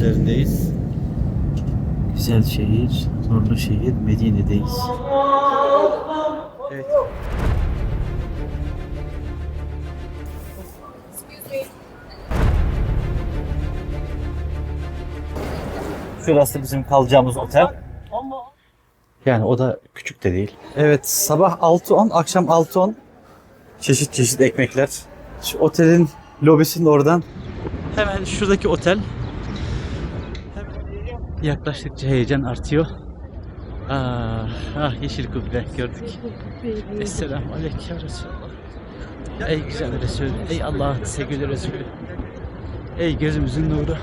üzerindeyiz. Güzel şehir, nurlu şehir, Medine'deyiz. Evet. Şurası bizim kalacağımız otel. Yani o da küçük de değil. Evet sabah 6-10 akşam 6-10 çeşit çeşit ekmekler. Şu otelin lobisinin oradan. Hemen şuradaki otel. Yaklaştıkça heyecan artıyor. Ah, ah yeşil kubbe gördük. Esselamu aleyküm ya Resulallah. Ey güzel Resul, ey Allah'ın sevgili Resulü. Ey gözümüzün nuru.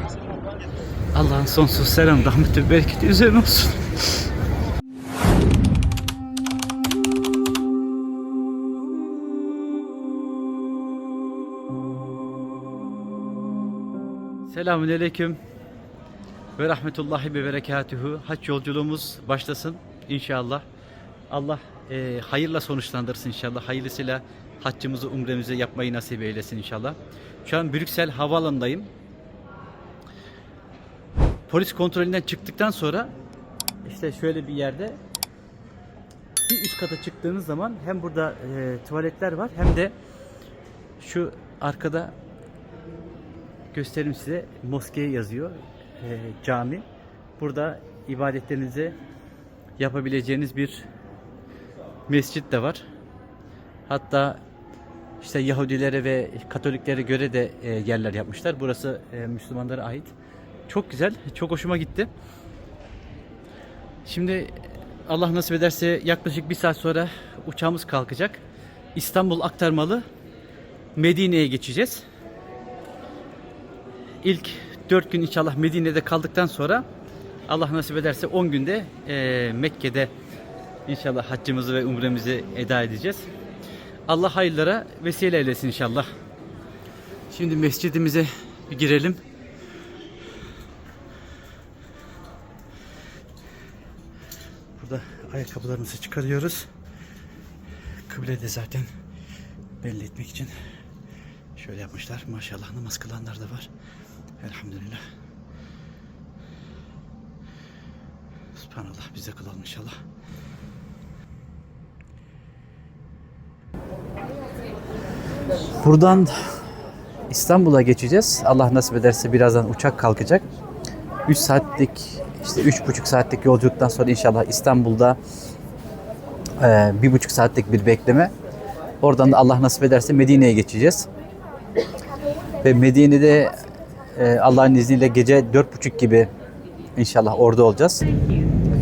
Allah'ın sonsuz selam, rahmeti ve bereketi üzerine olsun. Selamun Aleyküm ve Rahmetullahi ve Berekatuhu. Haç yolculuğumuz başlasın inşallah. Allah e, hayırla sonuçlandırsın inşallah. Hayırlısıyla haccımızı, umremizi yapmayı nasip eylesin inşallah. Şu an Brüksel Havaalanı'ndayım. Polis kontrolünden çıktıktan sonra işte şöyle bir yerde bir üst kata çıktığınız zaman hem burada e, tuvaletler var hem de şu arkada göstereyim size. Moskeye yazıyor. E, cami. Burada ibadetlerinizi yapabileceğiniz bir mescit de var. Hatta işte Yahudilere ve Katoliklere göre de e, yerler yapmışlar. Burası e, Müslümanlara ait. Çok güzel, çok hoşuma gitti. Şimdi Allah nasip ederse yaklaşık bir saat sonra uçağımız kalkacak. İstanbul aktarmalı Medine'ye geçeceğiz. İlk 4 gün inşallah Medine'de kaldıktan sonra Allah nasip ederse 10 günde eee, Mekke'de inşallah haccımızı ve umremizi eda edeceğiz. Allah hayırlara vesile eylesin inşallah. Şimdi mescidimize bir girelim. Burada ayakkabılarımızı çıkarıyoruz. Kıble de zaten belli etmek için şöyle yapmışlar. Maşallah namaz kılanlar da var. Elhamdülillah. Subhanallah bize kılalım inşallah. Buradan İstanbul'a geçeceğiz. Allah nasip ederse birazdan uçak kalkacak. 3 saatlik işte 3,5 saatlik yolculuktan sonra inşallah İstanbul'da e, bir buçuk saatlik bir bekleme. Oradan da Allah nasip ederse Medine'ye geçeceğiz. Ve Medine'de e, Allah'ın izniyle gece dört buçuk gibi inşallah orada olacağız.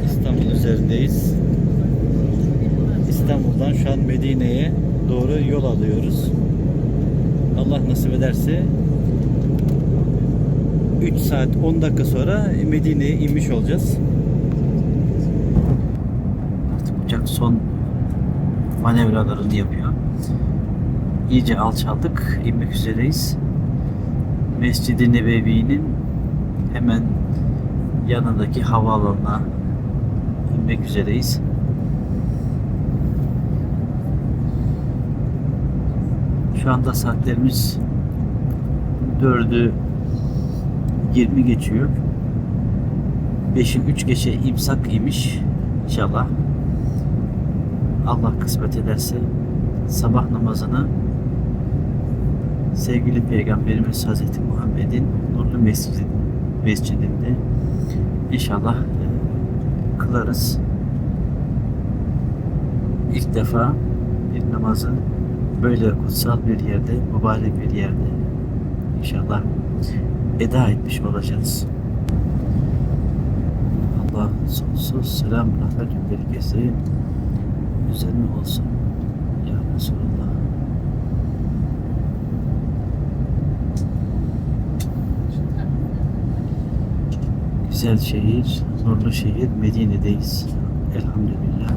İstanbul üzerindeyiz. İstanbul'dan şu an Medine'ye doğru yol alıyoruz. Allah nasip ederse 3 saat 10 dakika sonra Medine'ye inmiş olacağız. Artık uçak son manevralarını yapıyor. İyice alçaldık. inmek üzereyiz. Mescid-i Nebevi'nin hemen yanındaki havaalanına inmek üzereyiz. Şu anda saatlerimiz 4'ü 20 geçiyor. 5'i 3 geçe imsak imiş inşallah. Allah kısmet ederse sabah namazını sevgili Peygamberimiz Hazreti Muhammed'in nurlu mescid, mescidinde inşallah e, kılarız. İlk defa bir namazı böyle kutsal bir yerde, mübarek bir yerde inşallah eda etmiş olacağız. Allah sonsuz selam, rahmet ve bereketi üzerine olsun. Ya Resulallah. Güzel şehir, nurlu şehir, Medine'deyiz. Elhamdülillah.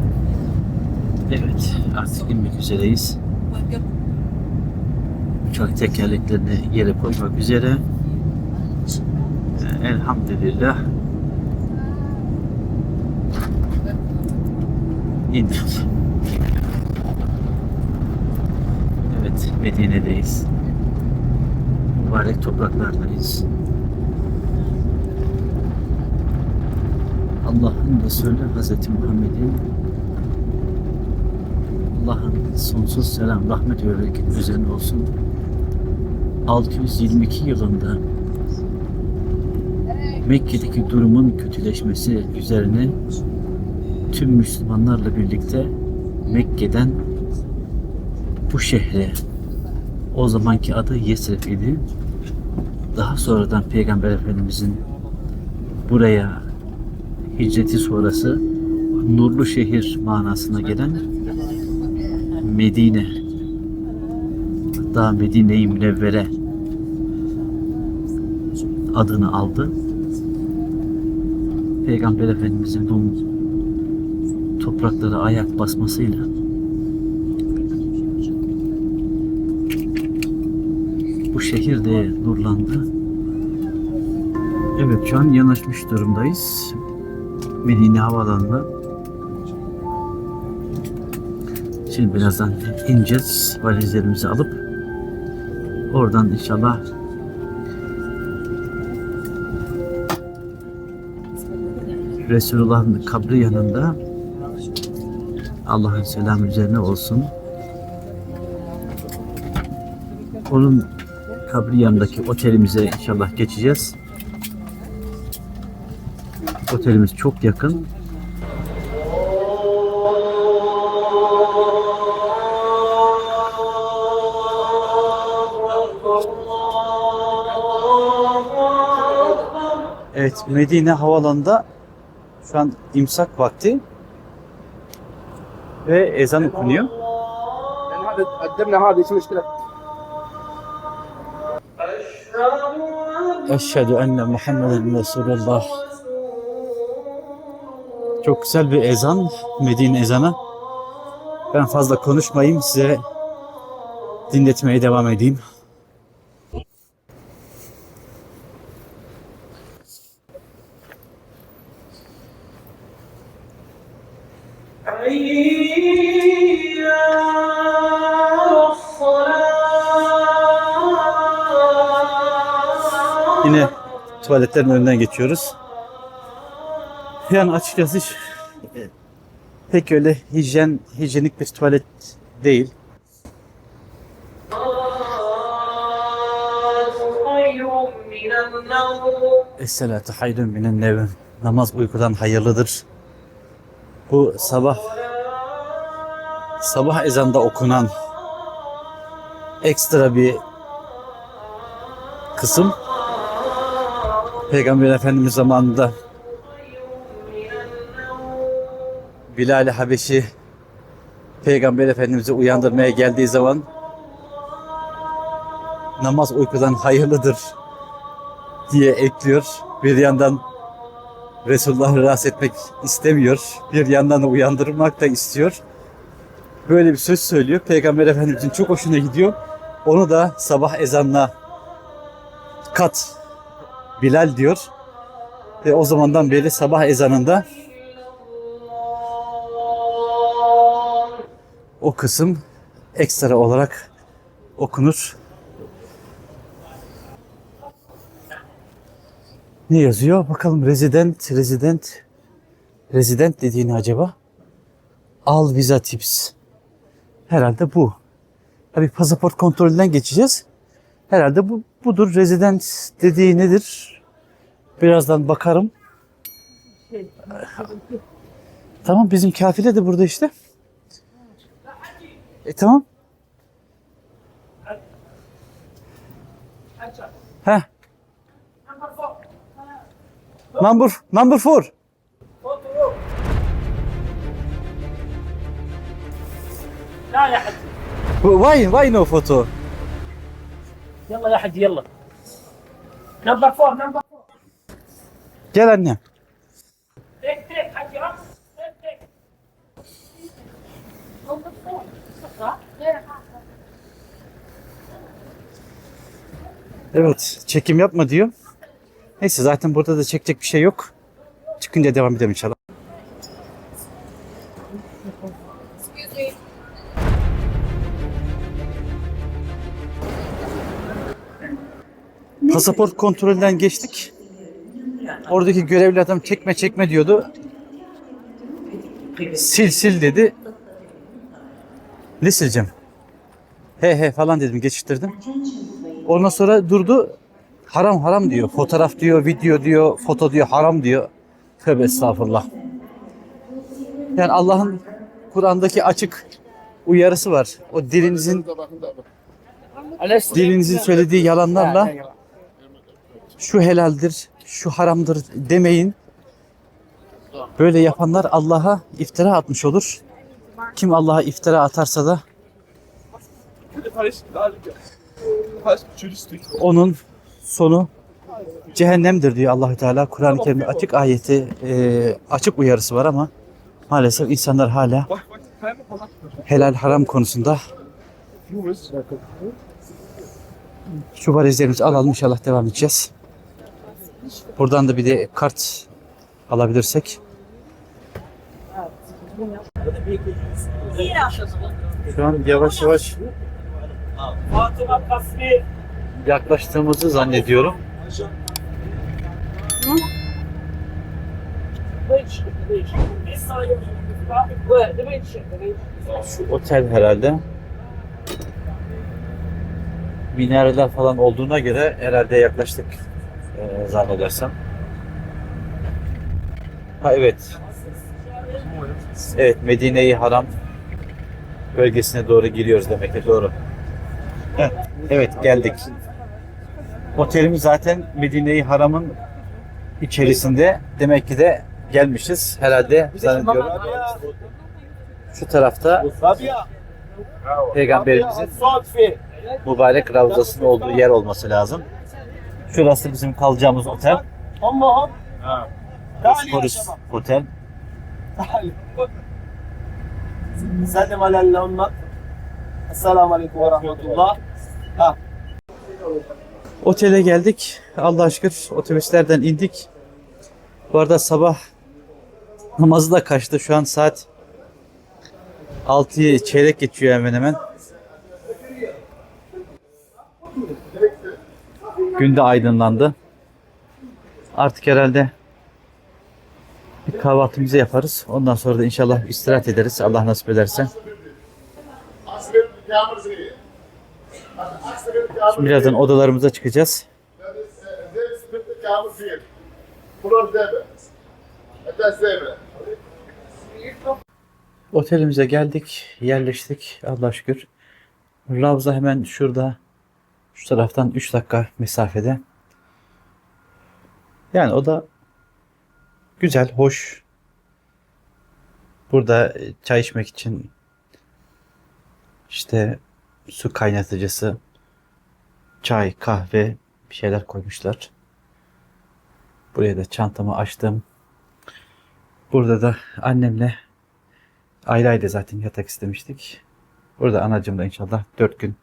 Evet, artık inmek üzereyiz. Uçak tekerleklerini yere koymak üzere. Ee, Elhamdülillah. İndik. Evet, Medine'deyiz. Mübarek topraklardayız. Allah'ın Resulü Hazreti Muhammed'in Allah'ın sonsuz selam, rahmet bereket üzerine olsun. 622 yılında Mekke'deki durumun kötüleşmesi üzerine tüm Müslümanlarla birlikte Mekke'den bu şehre o zamanki adı Yesrib idi. Daha sonradan Peygamber Efendimizin buraya hicreti sonrası nurlu şehir manasına gelen Medine hatta Medine-i Münevvere adını aldı. Peygamber Efendimizin bu topraklara ayak basmasıyla bu şehir de nurlandı. Evet şu an yanaşmış durumdayız. Medine Havaalanı'na. Şimdi birazdan ineceğiz. Valizlerimizi alıp oradan inşallah Resulullah'ın kabri yanında Allah'ın selamı üzerine olsun. Onun kabri yanındaki otelimize inşallah geçeceğiz. Otelimiz çok yakın. Evet Medine Havalanı'nda şu an imsak vakti ve ezan okunuyor. Eşhedü enne Muhammeden Resulullah çok güzel bir ezan, Medine ezanı. Ben fazla konuşmayayım, size dinletmeye devam edeyim. Yine tuvaletlerin önünden geçiyoruz. Yani açıkçası e, pek öyle hijyen, hijyenik bir tuvalet değil. Es-salatu hayrun minen nevm. Namaz uykudan hayırlıdır. Bu sabah sabah ezanda okunan ekstra bir kısım Peygamber Efendimiz zamanında Bilal-i Habeşi Peygamber Efendimiz'i uyandırmaya geldiği zaman namaz uykudan hayırlıdır diye ekliyor. Bir yandan Resulullah'ı rahatsız etmek istemiyor. Bir yandan da uyandırmak da istiyor. Böyle bir söz söylüyor. Peygamber Efendimiz'in çok hoşuna gidiyor. Onu da sabah ezanına kat Bilal diyor. Ve o zamandan beri sabah ezanında o kısım ekstra olarak okunur. Ne yazıyor? Bakalım resident, resident, resident dediğini acaba? Al visa tips. Herhalde bu. Tabii pasaport kontrolünden geçeceğiz. Herhalde bu budur. Resident dediği nedir? Birazdan bakarım. Tamam bizim kafile de burada işte. اي تمام؟ ها؟ نمبر فور نمبر فور. لا يا حجي وين وين هو فوتو؟ يلا يا حجي يلا. نمبر فور نمبر فور. جلنا Evet, çekim yapma diyor. Neyse zaten burada da çekecek bir şey yok. Çıkınca devam edelim inşallah. Pasaport kontrolünden geçtik. Oradaki görevli adam çekme çekme diyordu. Sil sil dedi. Ne sileceğim? He he falan dedim geçiştirdim. Ondan sonra durdu. Haram haram diyor. Fotoğraf diyor, video diyor, foto diyor, haram diyor. Tövbe estağfurullah. Yani Allah'ın Kur'an'daki açık uyarısı var. O dilinizin dilinizin söylediği yalanlarla şu helaldir, şu haramdır demeyin. Böyle yapanlar Allah'a iftira atmış olur. Kim Allah'a iftira atarsa da onun sonu cehennemdir diyor Allahü Teala. Kur'an-ı Kerim'de açık ayeti, e, açık uyarısı var ama maalesef insanlar hala helal haram konusunda şu valizlerimizi alalım inşallah devam edeceğiz. Buradan da bir de kart alabilirsek. Şu an yavaş yavaş Fatıma Kasri. yaklaştığımızı zannediyorum. Ki. Şu otel herhalde. Minareler falan olduğuna göre herhalde yaklaştık e, zannedersem. Ha evet. Evet Medine-i Haram bölgesine doğru giriyoruz demek ki doğru. Evet geldik. Otelimiz zaten Medine-i Haram'ın içerisinde. Demek ki de gelmişiz. Herhalde zannediyorum. Şu tarafta Peygamberimizin mübarek ravzasının olduğu yer olması lazım. Şurası bizim kalacağımız otel. Bosporus Otel. Selam aleyküm ve rahmetullah. Otele geldik. Allah şükür otobüslerden indik. Bu arada sabah namazı da kaçtı. Şu an saat 6'yı çeyrek geçiyor hemen hemen. Gün de aydınlandı. Artık herhalde bir kahvaltımızı yaparız. Ondan sonra da inşallah istirahat ederiz. Allah nasip ederse. Şimdi birazdan odalarımıza çıkacağız. Otelimize geldik, yerleştik. Allah şükür. Ravza hemen şurada. Şu taraftan 3 dakika mesafede. Yani o da güzel, hoş. Burada çay içmek için işte su kaynatıcısı, çay, kahve bir şeyler koymuşlar. Buraya da çantamı açtım. Burada da annemle ayrı ayrı zaten yatak istemiştik. Burada anacımla inşallah 4 gün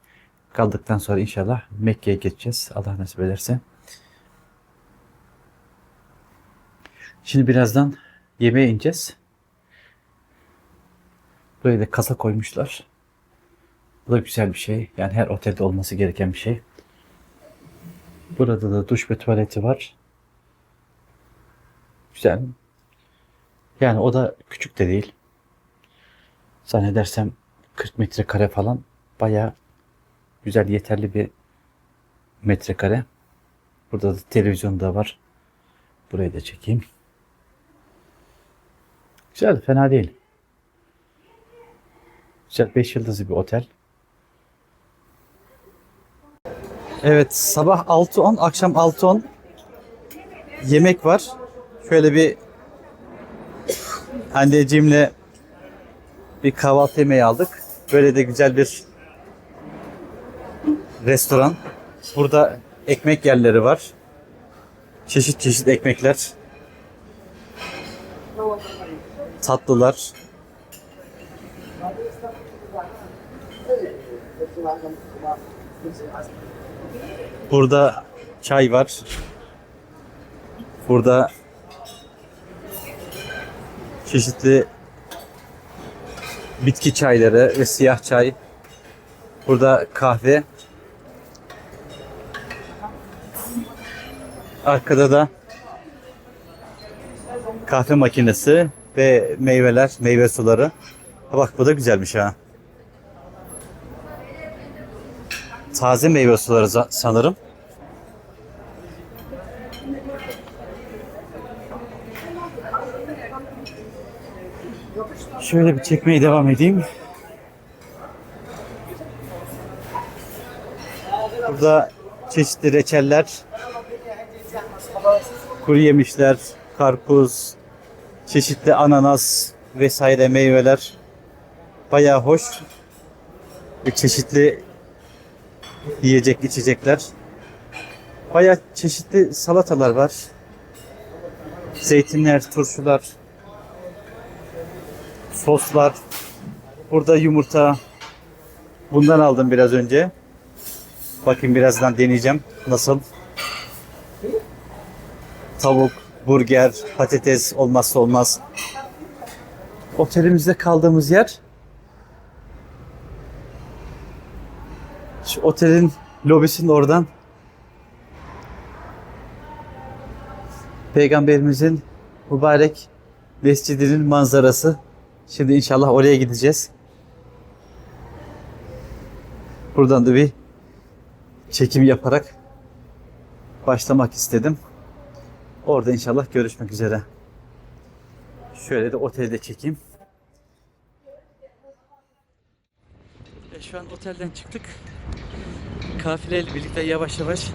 kaldıktan sonra inşallah Mekke'ye geçeceğiz. Allah nasip ederse. Şimdi birazdan yemeğe ineceğiz. Buraya da kasa koymuşlar. Bu da güzel bir şey. Yani her otelde olması gereken bir şey. Burada da duş ve tuvaleti var. Güzel. Yani o da küçük de değil. Zannedersem 40 metrekare falan bayağı güzel yeterli bir metrekare. Burada da televizyon da var. Burayı da çekeyim. Güzel, fena değil. Güzel 5 yıldızlı bir otel. Evet, sabah 6.10, akşam 6.10 yemek var. Şöyle bir anneciğimle bir kahvaltı yemeği aldık. Böyle de güzel bir restoran. Burada ekmek yerleri var. Çeşit çeşit ekmekler. Tatlılar. Burada çay var. Burada çeşitli bitki çayları ve siyah çay. Burada kahve. Arkada da kahve makinesi ve meyveler, meyve suları. Bak bu da güzelmiş ha. Taze meyve suları sanırım. Şöyle bir çekmeye devam edeyim. Burada çeşitli reçeller, kuru yemişler, karpuz, çeşitli ananas vesaire meyveler. Bayağı hoş. Çeşitli yiyecek içecekler. Bayağı çeşitli salatalar var. Zeytinler, turşular, soslar. Burada yumurta. Bundan aldım biraz önce. Bakayım birazdan deneyeceğim. Nasıl? Tavuk, burger, patates olmazsa olmaz. Otelimizde kaldığımız yer otelin lobisinin oradan Peygamberimizin mübarek mescidinin manzarası. Şimdi inşallah oraya gideceğiz. Buradan da bir çekim yaparak başlamak istedim. Orada inşallah görüşmek üzere. Şöyle de otelde çekeyim. E, şu an otelden çıktık. Kafileyle birlikte yavaş yavaş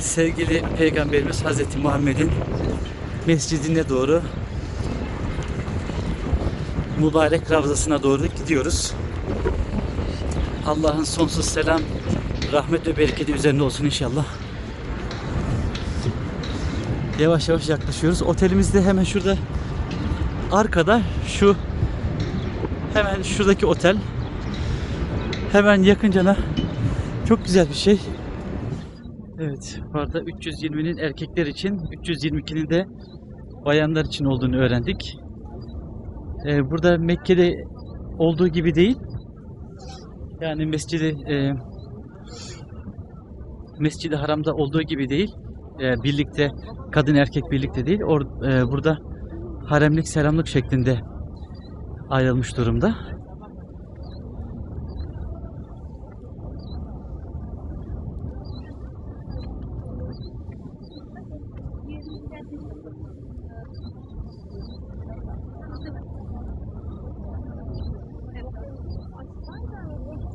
sevgili Peygamberimiz Hazreti Muhammed'in mescidine doğru mübarek ravzasına doğru gidiyoruz. Allah'ın sonsuz selam, rahmet ve bereketi üzerine olsun inşallah. Yavaş yavaş yaklaşıyoruz. Otelimiz de hemen şurada arkada şu hemen şuradaki otel. Hemen yakıncana çok güzel bir şey. Evet, bu arada 320'nin erkekler için, 322'nin de bayanlar için olduğunu öğrendik. Ee, burada Mekke'de olduğu gibi değil. Yani mescidi e, Mescid-i Haram'da olduğu gibi değil. E, birlikte kadın erkek birlikte değil. Or, e, burada haremlik selamlık şeklinde ayrılmış durumda.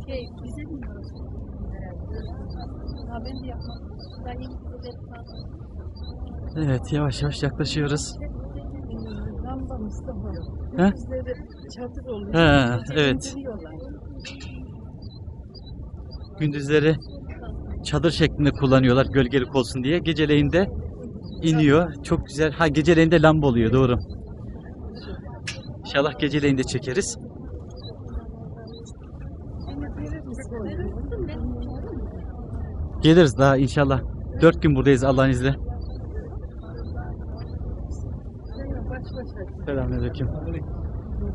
Şey, Evet, yavaş yavaş yaklaşıyoruz. He? Çadır oluyor. Ha, evet. Gündüzleri çadır şeklinde kullanıyorlar gölgelik olsun diye. Geceleyin de iniyor. Çok güzel. Ha geceleyin de lamba oluyor doğru. İnşallah geceleyin de çekeriz. Geliriz daha inşallah. Dört gün buradayız Allah'ın izniyle. Baş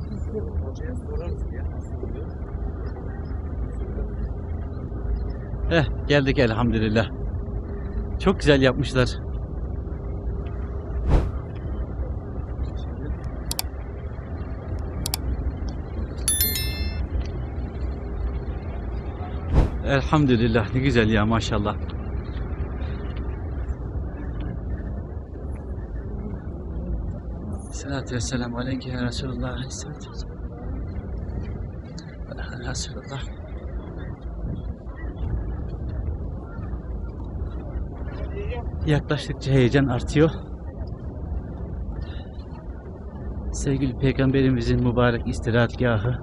başa. Selamünaleyküm. Eh geldik elhamdülillah. Çok güzel yapmışlar. Elhamdülillah ne güzel ya maşallah. Selatü ve selamu aleyke ya Resulullah aleyhisselatü vesselam. Resulullah. Yaklaştıkça heyecan artıyor. Sevgili Peygamberimizin mübarek istirahatgahı.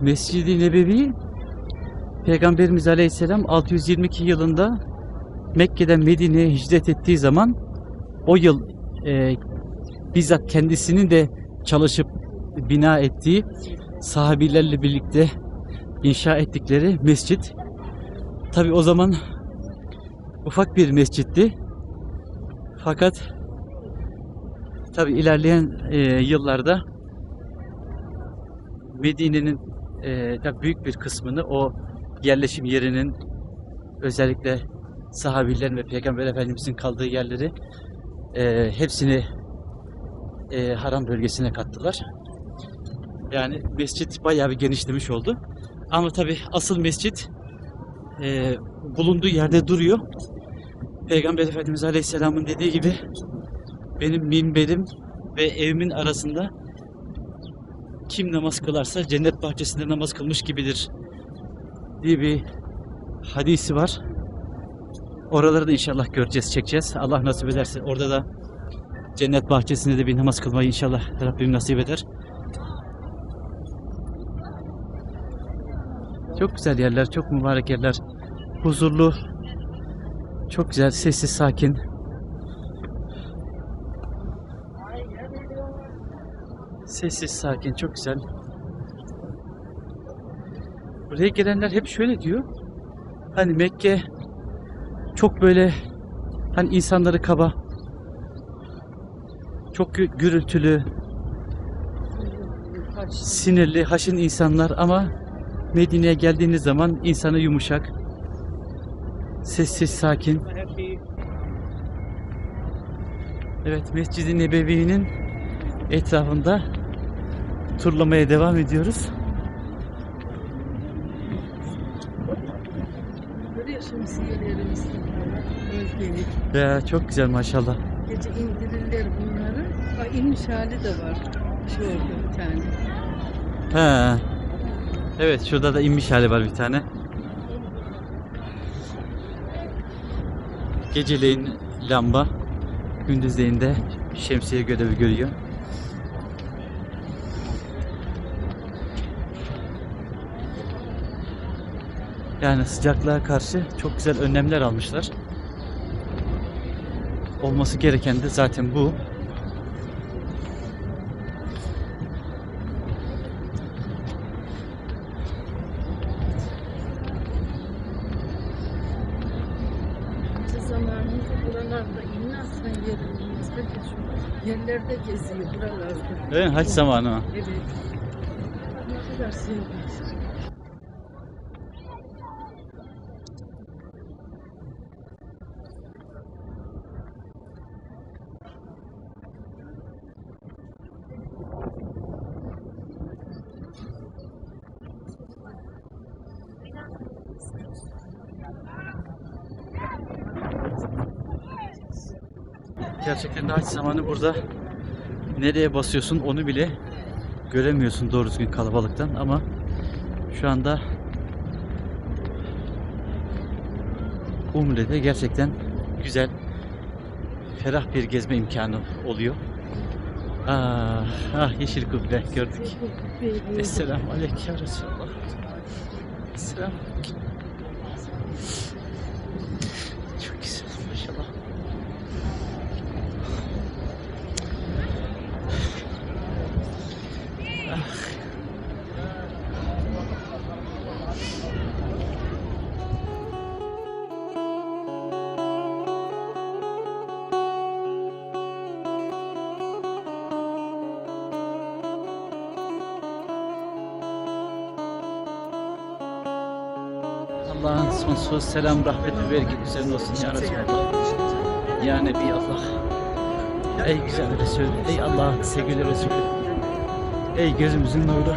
Mescid-i Nebevi Peygamberimiz Aleyhisselam 622 yılında Mekke'den Medine'ye hicret ettiği zaman o yıl e, bizzat kendisinin de çalışıp bina ettiği sahabilerle birlikte inşa ettikleri mescit. Tabi o zaman ufak bir mescitti. Fakat tabi ilerleyen e, yıllarda Medine'nin e, büyük bir kısmını o yerleşim yerinin özellikle sahabilerin ve Peygamber Efendimizin kaldığı yerleri e, hepsini e, haram bölgesine kattılar. Yani mescit bayağı bir genişlemiş oldu. Ama tabi asıl mescit e, bulunduğu yerde duruyor. Peygamber Efendimiz Aleyhisselam'ın dediği gibi benim minberim ve evimin arasında kim namaz kılarsa cennet bahçesinde namaz kılmış gibidir diye bir hadisi var. Oraları da inşallah göreceğiz, çekeceğiz. Allah nasip ederse orada da cennet bahçesinde de bir namaz kılmayı inşallah Rabbim nasip eder. Çok güzel yerler, çok mübarek yerler. Huzurlu, çok güzel, sessiz, sakin. Sessiz, sakin, çok güzel. Buraya gelenler hep şöyle diyor. Hani Mekke çok böyle hani insanları kaba, çok gü- gürültülü, sinirli, haşin insanlar ama Medine'ye geldiğiniz zaman insanı yumuşak, sessiz, sakin. Evet, Mescid-i Nebevi'nin etrafında turlamaya devam ediyoruz. Şemsiyeleri Mustafa. Özgelik. Ya çok güzel maşallah. Gece indirirler bunları. Bak inmiş hali de var. Şu orada bir tane. He. Evet, şurada da inmiş hali var bir tane. Geceleyin lamba, gündüzleyin de şemsiye görevi görüyor. Yani sıcaklığa karşı çok güzel önlemler almışlar. Olması gereken de zaten bu. Yerlerde geziyor buralarda. Mi? Haç zamanı o. Evet. Ne kadar sevmiş. Gerçekten de haç zamanı burada nereye basıyorsun onu bile göremiyorsun doğru düzgün kalabalıktan ama şu anda Umre'de gerçekten güzel ferah bir gezme imkanı oluyor. Ah, ah yeşil kubbe gördük. Esselamu Aleyküm Resulallah. Esselamu Aleyküm. Allah'ın sonsuz selam, rahmet ve bereket üzerine olsun ya Resulallah. Ya Nebi Allah. Ey güzel Resul, ey Allah'ın sevgili Resulü. Ey gözümüzün nuru.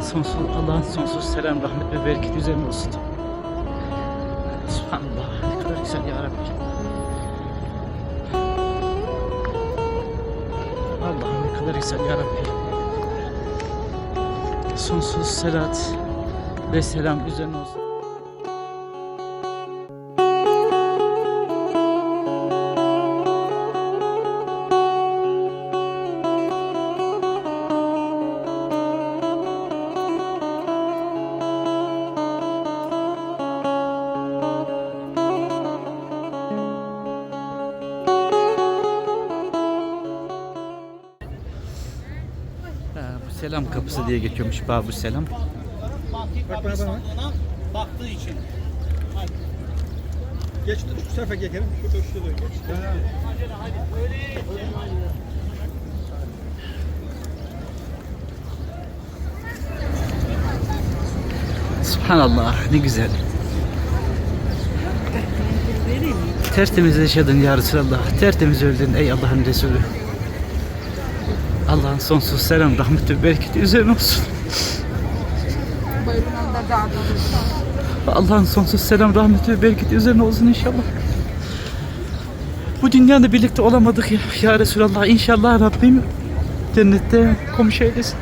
Sonsuz Allah'ın sonsuz selam, rahmet ve bereket üzerine olsun. Subhanallah ne kadar güzel ya Rabbi. Allah'ım ne kadar güzel ya Rabbi. Sonsuz selat ve selam üzerine olsun. Bu selam kapısı diye geçiyormuş Babu Selam. Baktığı için. Geç şu tarafa geçelim. Şurada şurada geç. Subhanallah ne güzel. Tertemiz yaşadın ya Resulallah. Tertemiz öldün ey Allah'ın Resulü. Allah'ın sonsuz selam, rahmeti ve bereketi üzerine olsun. Allah'ın sonsuz selam, rahmeti ve bereketi üzerine olsun inşallah. Bu dünyada birlikte olamadık ya, ya Resulallah. İnşallah Rabbim cennette komşu eylesin.